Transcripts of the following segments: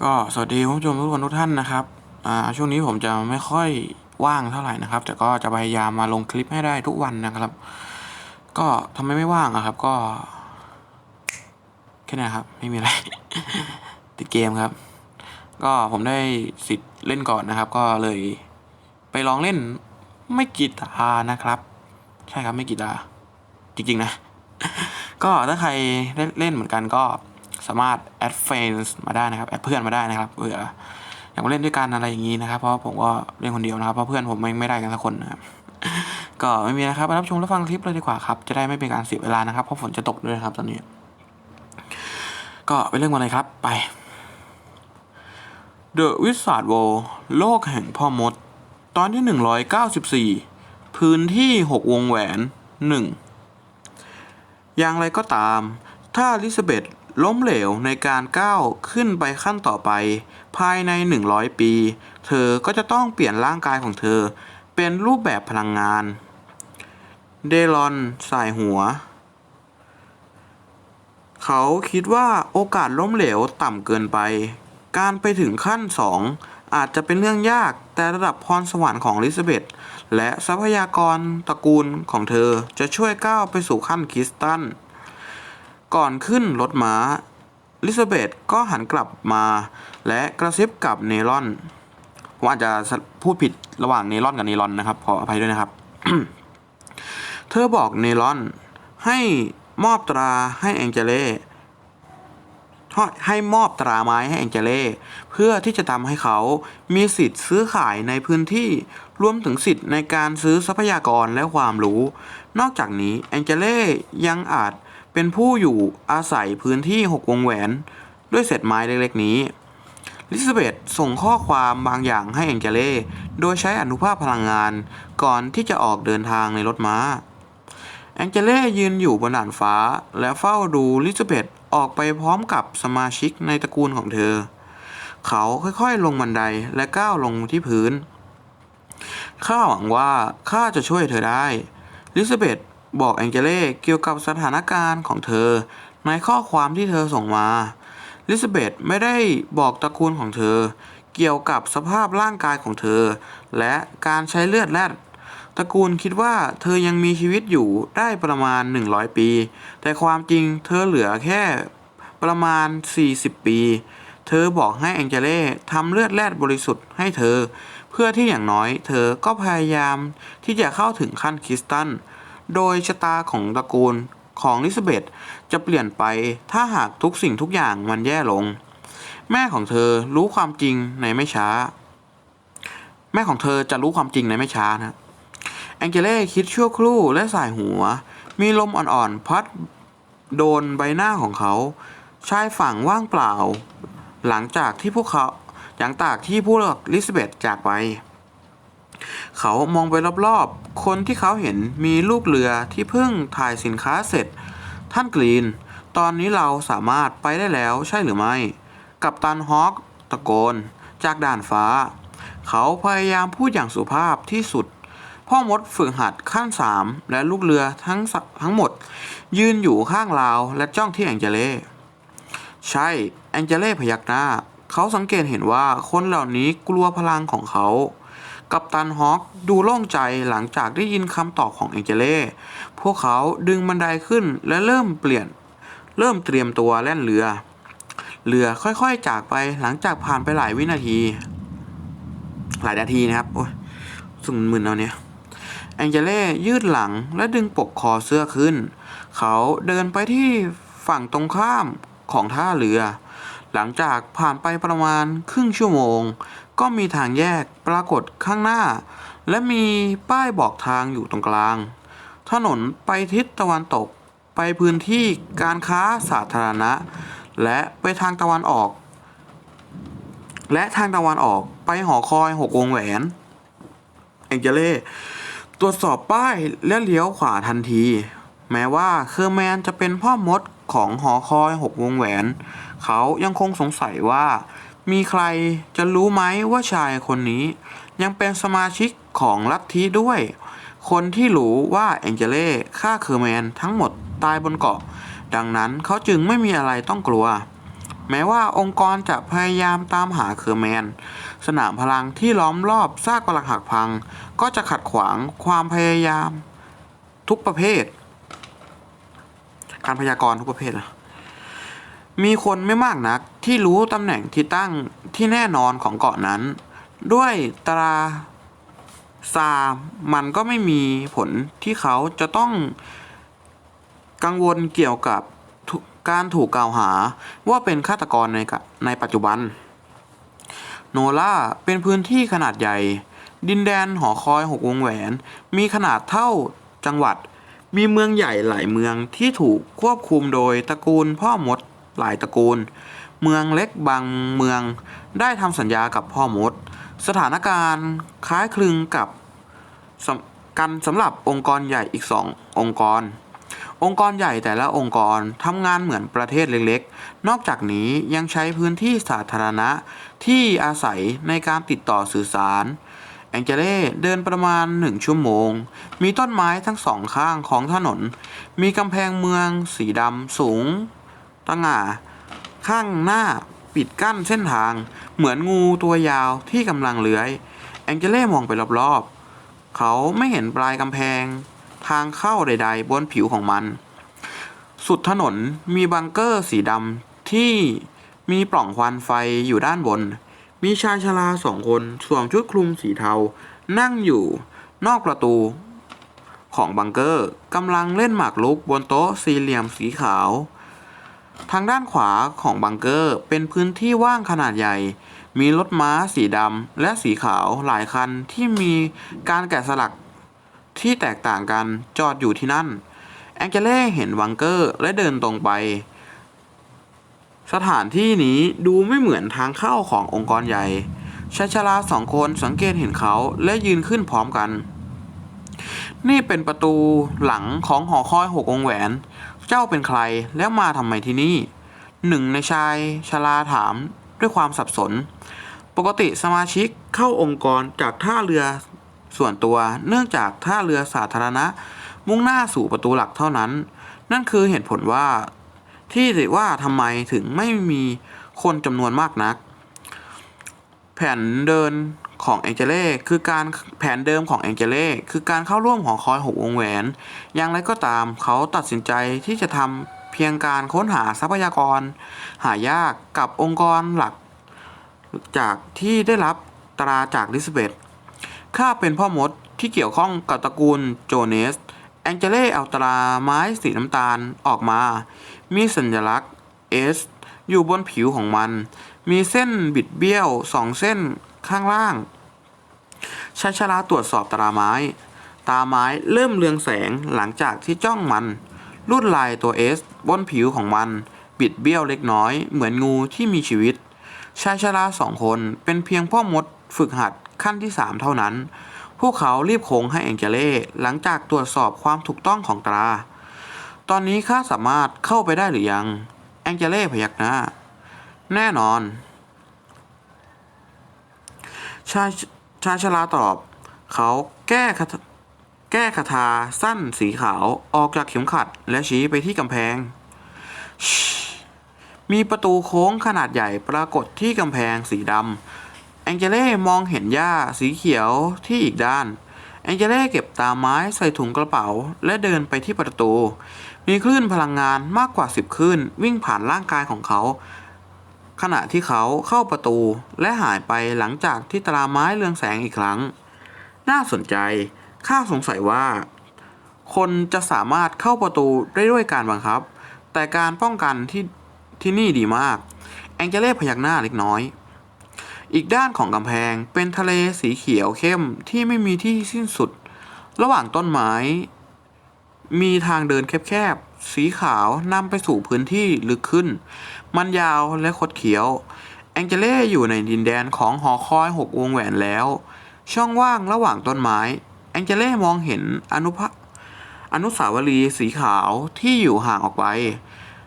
ก็สวัสดีคุณผู้ชมทุกคนทุกท่านนะครับอ่าช่วงนี้ผมจะไม่ค่อยว่างเท่าไหร่นะครับ แต่ก็จะพยายามมาลงคลิปให้ได้ทุกวันนะครับ ก็ทำไมไม่ว่างอะครับ ก็แค่นี้ครับ ไม่มีอะไร ติดเกมครับ ก็ผมได้สิทธิ์เล่นก่อนนะครับ ก็เลยไปลองเล่นไม่กีตาร์นะครับ ใช่ครับไม่กีตาร์จริงๆนะ ก็ถ้าใครเล่นเหมือนกันก็ สามารถแอดเฟนมาได้นะครับแอดเพื่อนมาได้นะครับเผื่ออยากมาเล่นด้วยกันอะไรอย่างนี้นะครับ เพราะผมก็เล่นคนเดียวนะครับเพราะเพื่อนผมไม่ไม่ได้กันสักคนนะครับก็ไม่มีนะครับมารับชมและฟังคลิปเลยดีกว่าครับ จะได้ไม่เป็นการเสียเวลานะครับ เพราะฝนจะตกด้วยครับตอนนี้ ก็ไปเรื่องมาเลยครับไป The Wizard World โลกแห่งพ่อมด ตอนที่ 194 พื้นที่ 6 วงแหวน 1 อย่างไรก็ตาม ถ้าลิซาเบธ ล้มเหลวในการก้าวขึ้นไปขั้นต่อไป ภายใน 100 ปี เธอก็จะต้องเปลี่ยนร่างกายของเธอ เป็นรูปแบบพลังงาน เดลอนสายหัว เขาคิดว่าโอกาสล้มเหลวต่ำเกินไป การไปถึงขั้น 2 อาจจะเป็นเรื่องยากแต่ระดับพรสวรรค์ของลิซาเบธและทรัพยากรตระกูลของเธอจะช่วยก้าวไปสู่ขั้นคริสตัล ก่อนขึ้นรถม้า ลิซาเบธก็หันกลับมา และกระซิบกับเนลอนผมอาจจะพูดผิดระหว่างเนลอนกับเนลอนนะครับขออภัยด้วยนะครับ เธอบอกเนลอน ให้มอบตราให้แองเจเล่ให้มอบตราไม้ให้แองเจเล่เพื่อที่จะทำให้เขามีสิทธิ์ซื้อขายในพื้นที่รวมถึงสิทธิ์ในการซื้อทรัพยากรและความรู้ นอกจากนี้แองเจเล่ยังอาจ เป็นผู้อยู่อาศัยพื้นที่หกวงแหวน ด้วยเศษไม้เล็กๆนี้ ลิซาเบธส่งข้อความบางอย่างให้แองเจเล่ โดยใช้อนุภาพพลังงาน ก่อนที่จะออกเดินทางในรถม้า แองเจเล่ยืนอยู่บนด่านฟ้า และเฝ้าดูลิซาเบธออกไปพร้อมกับสมาชิกในตระกูลของเธอ เขาค่อยๆลงบันไดและก้าวลงที่พื้น ข้าหวังว่าข้าจะช่วยเธอได้ ลิซาเบธ บอกแองเจเล่เกี่ยวกับสถานการณ์ของเธอ ในข้อความที่เธอส่งมา ลิซาเบธไม่ได้บอกตระกูลของเธอ เกี่ยวกับสภาพร่างกายของเธอ และการใช้เลือดแลดตระกูลคิดว่าเธอยังมีชีวิตอยู่ได้ประมาณ 100 ปี แต่ความจริงเธอเหลือแค่ประมาณ 40 ปี เธอบอกให้แองเจเล่ทำเลือดแลดบริสุทธิ์ให้เธอ เพื่อที่อย่างน้อย เธอก็พยายามที่จะเข้าถึงขั้นคริสตัล โดยชะตาของตระกูลของลิซาเบธจะเปลี่ยนไปถ้าหากทุกสิ่งทุกอย่างมันแย่ลง แม่ของเธอรู้ความจริงในไม่ช้า แม่ของเธอจะรู้ความจริงในไม่ช้านะแองเจเล่คิดชั่วครู่และสายหัว มีลมอ่อนๆพัดโดนใบหน้าของเขา ชายฝั่งว่างเปล่า หลังจากที่พวกเขาหลังจากที่พวกลิซาเบธจากไป เขามองไปรอบๆ คนที่เขาเห็นมีลูกเรือที่เพิ่งถ่ายสินค้าเสร็จ ท่านกรีน ตอนนี้เราสามารถไปได้แล้วใช่หรือไม่ กับตันฮอคตะโกน จากด่านฟ้า เขาพยายามพูดอย่างสุภาพที่สุด พ่อมดฝึกหัดขั้นสามและลูกเรือทั้งทั้งหมด ยืนอยู่ข้างราวและจ้องที่แองเจเล่ใช่ แองเจเล่พยักหน้า เขาสังเกตเห็นว่าคนเหล่านี้กลัวพลังของเขา กัปตันฮอคดูโล่งใจหลังจากได้ยินคำตอบของแองเจเล่ พวกเขาดึงบันไดขึ้นและเริ่มเปลี่ยน เริ่มเตรียมตัวแล่นเรือ เรือค่อยๆจากไปหลังจากผ่านไปหลายวินาที หลายนาทีนะครับ โอ้ยสุ่มมึนเอาเนี่ยแองเจเล่ยืดหลังและดึงปกคอเสื้อขึ้น เขาเดินไปที่ฝั่งตรงข้ามของท่าเรือ หลังจากผ่านไปประมาณครึ่งชั่วโมง ก็มีทางแยกปรากฏข้างหน้า และมีป้ายบอกทางอยู่ตรงกลาง ถนนไปทิศตะวันตก ไปพื้นที่การค้าสาธารณะ และไปทางตะวันออก และทางตะวันออกไปหอคอยหกวงแหวนแองเจเล่ตรวจสอบป้ายและเลี้ยวขวาทันที แม้ว่าเคอร์แมนจะเป็นพ่อมดของหอคอยหกวงแหวน เขายังคงสงสัยว่า มีใครจะรู้ไหมว่าชายคนนี้ ยังเป็นสมาชิกของลัทธิด้วย คนที่รู้ว่าแองเจเล่ฆ่าเคอร์แมนทั้งหมดตายบนเกาะ ดังนั้นเขาจึงไม่มีอะไรต้องกลัว แม้ว่าองค์กรจะพยายามตามหาเคอร์แมน สนามพลังที่ล้อมรอบซากปรักหักพัง ก็จะขัดขวางความพยายาม ทุกประเภท การพยากรณ์ทุกประเภทนะ มีคนไม่มากนักที่รู้ตำแหน่งที่ตั้งที่แน่นอนของเกาะนั้น ด้วยตราซามันก็ไม่มีผลที่เขาจะต้องกังวลเกี่ยวกับการถูกกล่าวหาว่าเป็นฆาตกรในในปัจจุบัน โนล่าเป็นพื้นที่ขนาดใหญ่ ดินแดนหอคอยหกวงแหวน มีขนาดเท่าจังหวัด มีเมืองใหญ่หลายเมืองที่ถูกควบคุมโดยตระกูลพ่อมด หลายตระกูล เมืองเล็กบางเมืองได้ทำสัญญากับพ่อมด สถานการณ์คล้ายคลึงกับกันสำหรับองค์กรใหญ่อีกสององค์กร องค์กรใหญ่แต่ละองค์กรทำงานเหมือนประเทศเล็กๆ นอกจากนี้ยังใช้พื้นที่สาธารณะที่อาศัยในการติดต่อสื่อสารแองเจเล่เดินประมาณหนึ่งชั่วโมง มีต้นไม้ทั้งสองข้างของถนน มีกำแพงเมืองสีดำสูง ตั้งง่าข้างหน้าปิดกั้นเส้นทาง เหมือนงูตัวยาวที่กำลังเลื้อย แองเจเล่มองไปรอบๆ เขาไม่เห็นปลายกำแพง ทางเข้าใดๆ บนผิวของมัน สุดถนนมีบังเกอร์สีดำที่มีปล่องควันไฟอยู่ด้านบน มีชายชราสองคนสวมชุดคลุมสีเทา นั่งอยู่นอกประตูของบังเกอร์กำลังเล่นหมากรุกบนโต๊ะสี่เหลี่ยมสีขาว ทางด้านขวาของบังเกอร์เป็นพื้นที่ว่างขนาดใหญ่ มีรถม้าสีดำและสีขาวหลายคันที่มีการแกะสลักที่แตกต่างกันจอดอยู่ที่นั่น แองเจเล่เห็นบังเกอร์และเดินตรงไป สถานที่นี้ดูไม่เหมือนทางเข้าขององค์กรใหญ่ชายชราสองคนสังเกตเห็นเขาและยืนขึ้นพร้อมกัน นี่เป็นประตูหลังของหอคอยหกวงแหวน เจ้าเป็นใครแล้วมาทำไมที่นี่ หนึ่งในชายชราถามด้วยความสับสน ปกติสมาชิกเข้าองค์กรจากท่าเรือส่วนตัว เนื่องจากท่าเรือสาธารณะ มุ่งหน้าสู่ประตูหลักเท่านั้น นั่นคือเหตุผลว่า ที่ว่าทำไมถึงไม่มีคนจำนวนมากนัก แผ่นเดิน ของแองเจเล่คือการแผนเดิมของแองเจเล่คือการเข้าร่วมของคอยหกวงแหวน อย่างไรก็ตามเขาตัดสินใจที่จะทำเพียงการค้นหาทรัพยากร หายากกับองค์กรหลัก จากที่ได้รับตราจากลิซเบธข้าเป็นพ่อมดที่เกี่ยวข้องกับตระกูลโจเนส แองเจเล่เอาตราไม้สีน้ำตาลออกมา มีสัญลักษณ์ S อยู่บนผิวของมัน มีเส้นบิดเบี้ยวสองเส้น ข้างล่างชายชราตรวจสอบตราไม้ ตาไม้เริ่มเรืองแสงหลังจากที่จ้องมันลวดลายตัว S บนผิวของมัน บิดเบี้ยวเล็กน้อย เหมือนงูที่มีชีวิต ชายชราสองคนเป็นเพียงพ่อมดฝึกหัดขั้นที่สามเท่านั้น พวกเขารีบโค้งให้แองเจเล่หลังจากตรวจสอบความถูกต้องของตรา ตอนนี้ข้าสามารถเข้าไปได้หรือยัง แองเจเล่พยักหน้า แน่นอน ชายชายชราตอบ เขาแก้คาแก้คาถาสั้นสีขาวออกจากเข็มขัดและชี้ไปที่กำแพง มีประตูโค้งขนาดใหญ่ปรากฏที่กำแพงสีดำแองเจเล่มองเห็นหญ้าสีเขียวที่อีกด้านแองเจเล่เก็บตาไม้ใส่ถุงกระเป๋า และเดินไปที่ประตู มีคลื่นพลังงานมากกว่าสิบคลื่นวิ่งผ่านร่างกายของเขา ขณะที่เขาเข้าประตูและหายไปหลังจากที่ตราไม้เรืองแสงอีกครั้ง น่าสนใจ ข้าสงสัยว่า คนจะสามารถเข้าประตูได้ด้วยการบังคับ แต่การป้องกันที่ที่นี่ดีมาก แองเจเล่พยักหน้าเล็กน้อย อีกด้านของกำแพงเป็นทะเลสีเขียวเข้มที่ไม่มีที่สิ้นสุด ระหว่างต้นไม้ มีทางเดินแคบๆ สีขาวนำไปสู่พื้นที่ลึกขึ้น มันยาวและคดเขียว แองเจเล่อยู่ในดินแดนของหอคอยหกวงแหวนแล้ว ช่องว่างระหว่างต้นไม้ แองเจเล่มองเห็นอนุภาอนุสาวรีย์สีขาวที่อยู่ห่างออกไป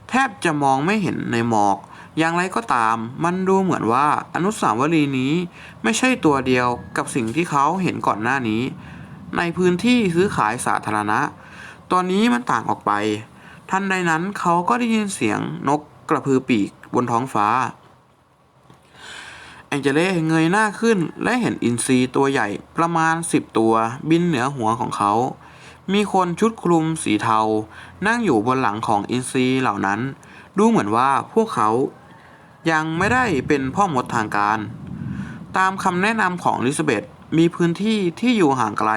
แทบจะมองไม่เห็นในหมอก อย่างไรก็ตาม มันดูเหมือนว่าอนุสาวรีย์นี้ไม่ใช่ตัวเดียวกับสิ่งที่เขาเห็นก่อนหน้านี้ ในพื้นที่ซื้อขายสาธารณะ ตอนนี้มันต่างออกไป ทันใดนั้นเขาก็ได้ยินเสียงนกกระพือปีกบนท้องฟ้า แองเจเล่เงยหน้าขึ้นและเห็นอินทรีตัวใหญ่ประมาณสิบตัวบินเหนือหัวของเขา มีคนชุดคลุมสีเทา นั่งอยู่บนหลังของอินทรีเหล่านั้น ดูเหมือนว่าพวกเขายังไม่ได้เป็นพ่อมดทางการ ตามคำแนะนำของลิซาเบธมีพื้นที่ที่อยู่ห่างไกล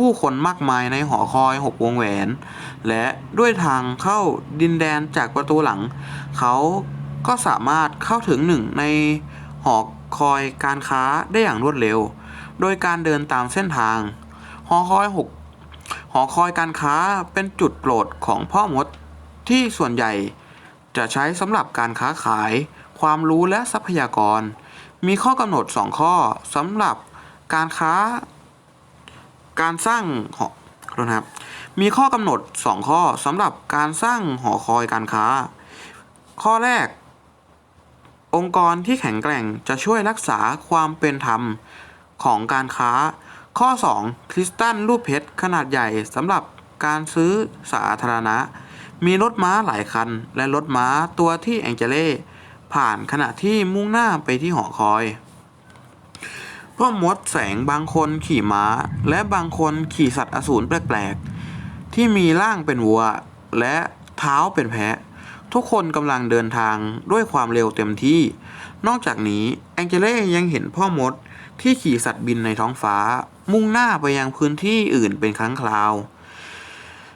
ผู้คนมากมายในหอคอยหกวงแหวน และด้วยทางเข้าดินแดนจากประตูหลัง เขาก็สามารถเข้าถึงหนึ่งในหอคอยการค้าได้อย่างรวดเร็ว โดยการเดินตามเส้นทาง หอคอยหกหอคอยการค้าเป็นจุดโปรดของพ่อมดที่ส่วนใหญ่จะใช้สำหรับการค้าขาย ความรู้และทรัพยากร มีข้อกำหนด 2 ข้อสำหรับการค้า การสร้างหอนะครับ มีข้อกำหนด 2 ข้อสำหรับการสร้างหอคอยการค้า ข้อแรก องค์กรที่แข็งแกร่งจะช่วยรักษาความเป็นธรรมของการค้า ข้อ 2 คริสตัลรูปเพชรขนาดใหญ่สำหรับการซื้อสาธารณะ มีรถม้าหลายคัน และรถม้าตัวที่แองเจเล่ผ่านขณะที่มุ่งหน้าไปที่หอคอย พ่อมดแสงบางคนขี่ม้า และบางคนขี่สัตว์อสูรแปลกๆ ที่มีร่างเป็นวัว และเท้าเป็นแพะ ทุกคนกำลังเดินทางด้วยความเร็วเต็มที่ นอกจากนี้แองเจเล่ยังเห็นพ่อมดที่ขี่สัตว์บินในท้องฟ้า มุ่งหน้าไปยังพื้นที่อื่นเป็นครั้งคราว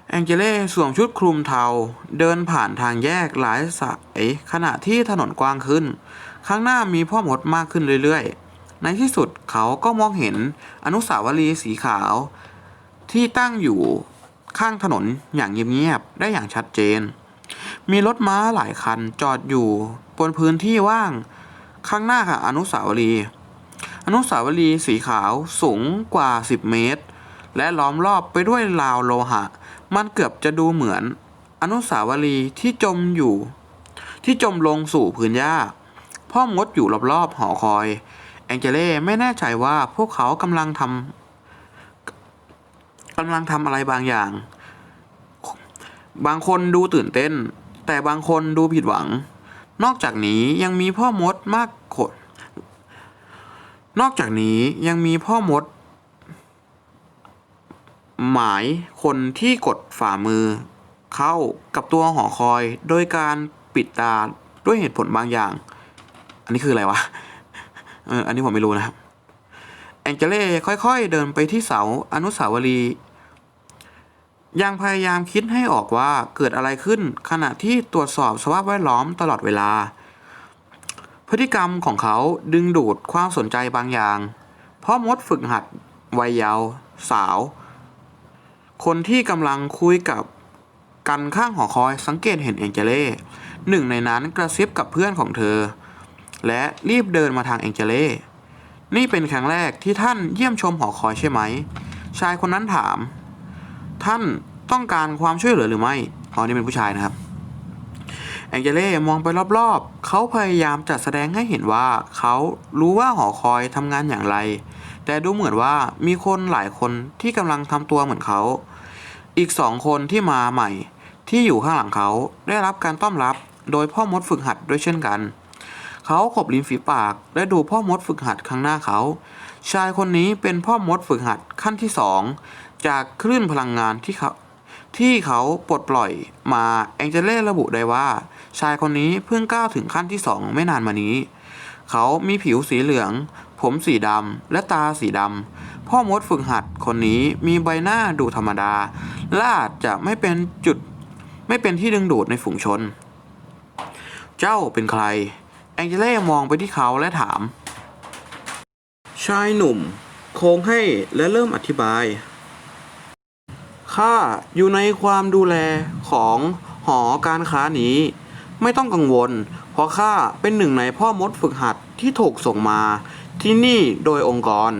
แองเจเล่สวมชุดคลุมเทา เดินผ่านทางแยกหลายสายขณะที่ถนนกว้างขึ้น ข้างหน้ามีพ่อมดมากขึ้นเรื่อยๆ ในที่สุดเขาก็มองเห็นอนุสาวรีย์สีขาว ที่ตั้งอยู่ข้างถนนอย่างเงียบๆได้อย่างชัดเจน มีรถม้าหลายคันจอดอยู่บนพื้นที่ว่างข้างหน้าค่ะอนุสาวรีย์อนุสาวรีย์สีขาวสูงกว่า 10 เมตร และล้อมรอบไปด้วยราวโลหะ มันเกือบจะดูเหมือน อนุสาวรีย์ที่จมอยู่ ที่จมลงสู่พื้นหญ้าพ่อมดอยู่รอบๆหอคอย แองเจเล่ไม่แน่ใจว่าพวกเขากำลังทำกำลังทำอะไรบางอย่าง บางคนดูตื่นเต้น แต่บางคนดูผิดหวัง นอกจากนี้ยังมีพ่อมดมากขดนอกจากนี้ยังมีพ่อมด หมายคนที่กดฝ่ามือ เข้ากับตัวหอคอย โดยการปิดตาด้วยเหตุผลบางอย่าง อันนี้คืออะไรวะ เอออันนี้ผมไม่รู้นะครับแองเจเล่ค่อย ๆ เดินไปที่เสาอนุสาวรีย์ยังพยายามคิดให้ออกว่าเกิดอะไรขึ้นขณะที่ตรวจสอบสภาพแวดล้อมตลอดเวลา พฤติกรรมของเขาดึงดูดความสนใจบางอย่าง เพ่อมดฝึกหัดวัยเยาว์สาว คนที่กำลังคุยกับกันข้างหอคอยสังเกตเห็นแองเจเล่หนึ่งในนั้นกระซิบกับเพื่อนของเธอ และรีบเดินมาทางแองเจเล่นี่เป็นครั้งแรกที่ท่านเยี่ยมชมหอคอยใช่ไหม ชายคนนั้นถาม ท่านต้องการความช่วยเหลือหรือไม่อ๋อนี่เป็นผู้ชายนะครับแองเจเล่มองไปรอบๆ เขาพยายามจัดแสดงให้เห็นว่าเขารู้ว่าหอคอยทำงานอย่างไร แต่ดูเหมือนว่ามีคนหลายคนที่กำลังทำตัวเหมือนเขา อีกสองคนที่มาใหม่ที่อยู่ข้างหลังเขาได้รับการต้อนรับโดยพ่อมดฝึกหัดด้วยเช่นกัน เขาขบลิ้นฝีปาก และดูพ่อมดฝึกหัดข้างหน้าเขา ชายคนนี้เป็นพ่อมดฝึกหัดขั้นที่สองจากคลื่นพลังงานที่เขาที่เขาปลดปล่อยมาแองเจเล่ระบุได้ว่า ชายคนนี้เพิ่งก้าวถึงขั้นที่สองไม่นานมานี้ เขามีผิวสีเหลือง ผมสีดำและตาสีดำพ่อมดฝึกหัดคนนี้มีใบหน้าดูธรรมดาและอาจจะไม่เป็นจุดไม่เป็นที่ดึงดูดในฝูงชน เจ้าเป็นใคร แองเจเล่มองไปที่เขาและถาม ชายหนุ่ม โค้งให้และเริ่มอธิบาย ข้าอยู่ในความดูแลของหอการค้านี้ ไม่ต้องกังวล เพราะข้าเป็นหนึ่งในพ่อมดฝึกหัดที่ถูกส่งมาที่นี่โดยองค์กร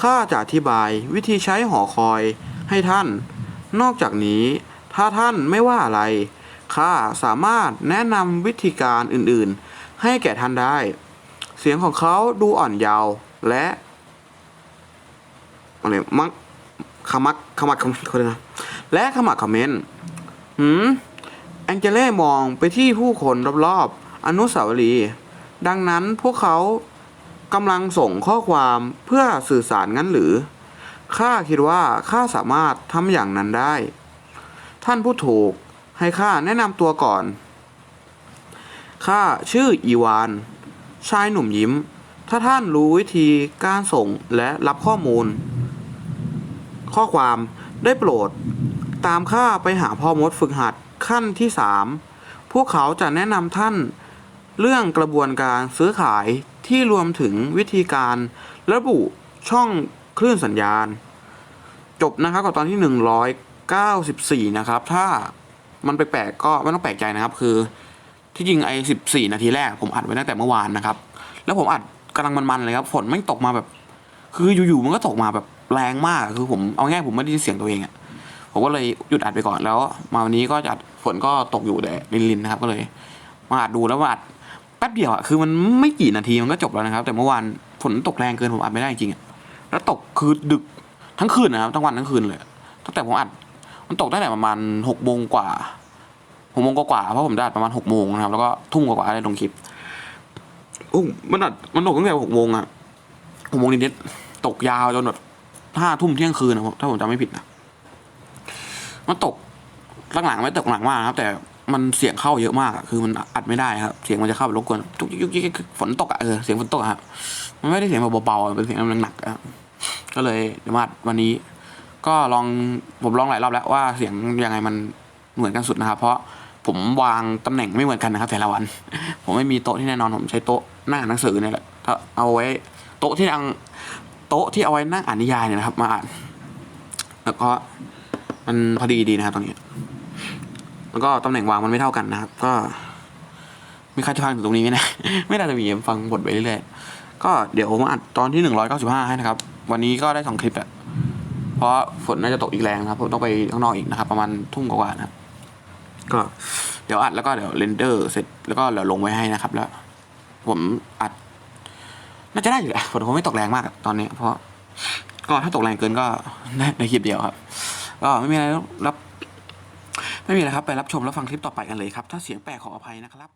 ข้าจะอธิบายวิธีใช้หอคอยให้ท่าน นอกจากนี้ ถ้าท่านไม่ว่าอะไร ข้าสามารถแนะนำวิธีการอื่นๆ ให้แก่ท่านได้ เสียงของเขาดูอ่อนเยาว์และอะไรมักขมักขมักขมักเขาเลยนะและขมักคอมเมนต์หืมแองเจเล่มองไปที่ผู้คนรอบๆอนุสาวรีย์ดังนั้นพวกเขากำลังส่งข้อความเพื่อสื่อสารงั้นหรือ ข้าคิดว่าข้าสามารถทำอย่างนั้นได้ ท่านผู้ถูกให้ข้าแนะนำตัวก่อน ข้าชื่ออีวาน ชายหนุ่มยิ้ม ถ้าท่านรู้วิธีการส่งและรับข้อมูล ข้อความได้โปรด ตามข้าไปหาพ่อมดฝึกหัดขั้นที่สามพวกเขาจะแนะนำท่าน เรื่องกระบวนการซื้อขายที่รวมถึงวิธีการระบุช่องคลื่นสัญญาณ จบนะครับกับตอนที่ 194 นะครับ ถ้ามันไปแปลกก็ไม่ต้องแปลกใจนะครับคือ ที่จริงไอ้14นาทีแรกผมอัดไว้ตั้งแต่เมื่อวานนะครับ แล้วผมอัดกำลังมันๆเลยครับ ฝนไม่ตกมาแบบ คืออยู่ๆมันก็ตกมาแบบแรงมาก คือผมเอาง่ายผมไม่ได้ยินเสียงตัวเองอะผมก็เลยหยุดอัดไปก่อนแล้ว มาวันนี้ก็จะอัดฝนก็ตกอยู่แต่ลินๆนะครับก็เลย มาอัดดูแล้วมาอัดแป๊บเดียวอะคือมันไม่กี่นาทีมันก็จบแล้วนะครับ แต่เมื่อวานฝนตกแรงเกินผมอัดไม่ได้จริงอะแล้วตกคือดึกทั้งคืนนะครับทั้งวันทั้งคืนเลยตั้งแต่ผมอัด มันตกตั้งแต่ประมาณหกโมงกว่า กโมงกว่าๆเพราะผมได้อัดประมาณหกโมงนะครับแล้วก็ทุ่มกว่าๆได้ลงคลิปโอ้มันอัดมันตกตั้งแต่หกโมงอะหกโมงนิดๆตกยาวจนแบบห้าทุ่มเที่ยงคืนนะครับถ้าผมจำไม่ผิดนะมันตกหลังๆไม่ตกหลังมากนะครับ แต่มันเสียงเข้าเยอะมากอะคือมันอัดไม่ได้ครับ เสียงมันจะเข้าไปรบกวนจุกยิกยุกยิกฝนตกอะเออเสียงฝนตกอะครับมันไม่ได้เสียงแบบเบาๆอะเป็นเสียงหนักๆอะครับก็เลยเดี๋ยวมาอัดวันนี้ ก็ลองผมลองหลายรอบแล้วว่าเสียงยังไงมันเหมือนกันสุดนะครับ เพราะ ผมวางตำแหน่งไม่เหมือนกันนะครับ แต่ละวัน ผมไม่มีโต๊ะที่แน่นอนผมใช้โต๊ะหน้าอ่านหนังสือเนี่ยแหละถ้าเอาไว้โต๊ะที่นั่งโต๊ะที่เอาไว้นั่งอ่านนิยายเนี่ยนะครับ มาอ่านแล้วก็มันพอดีดีนะครับตรงนี้แล้วก็ตำแหน่งวางมันไม่เท่ากันนะครับ ก็มีใครจะฟังถึงตรงนี้ไหมนะ ไม่น่าจะมีฟังบทไปเรื่อยๆก็เดี๋ยวผมอัดตอนที่หนึ่งร้อยเก้าสิบห้าให้นะครับ วันนี้ก็ได้สองคลิปแหละเพราะฝนน่าจะตกอีกแรงนะครับผมต้องไปข้างนอกอีกนะครับ ประมาณทุ่มกว่าๆนะครับ ก็เดี๋ยวอัดแล้วก็เดี๋ยวเรนเดอร์เสร็จแล้วก็เดี๋ยวลงไว้ให้นะครับ แล้ว ผมอัด น่าจะได้อยู่แหละฝนคงไม่ตกแรงมากตอนนี้ เพราะ ก็ถ้าตกแรงเกินก็ในคลิปเดียวครับ ก็ไม่มีอะไรรับ ไม่มีอะไรครับ ไปรับชมแล้วฟังคลิปต่อไปกันเลยครับ ถ้าเสียงแปลกขออภัยนะครับ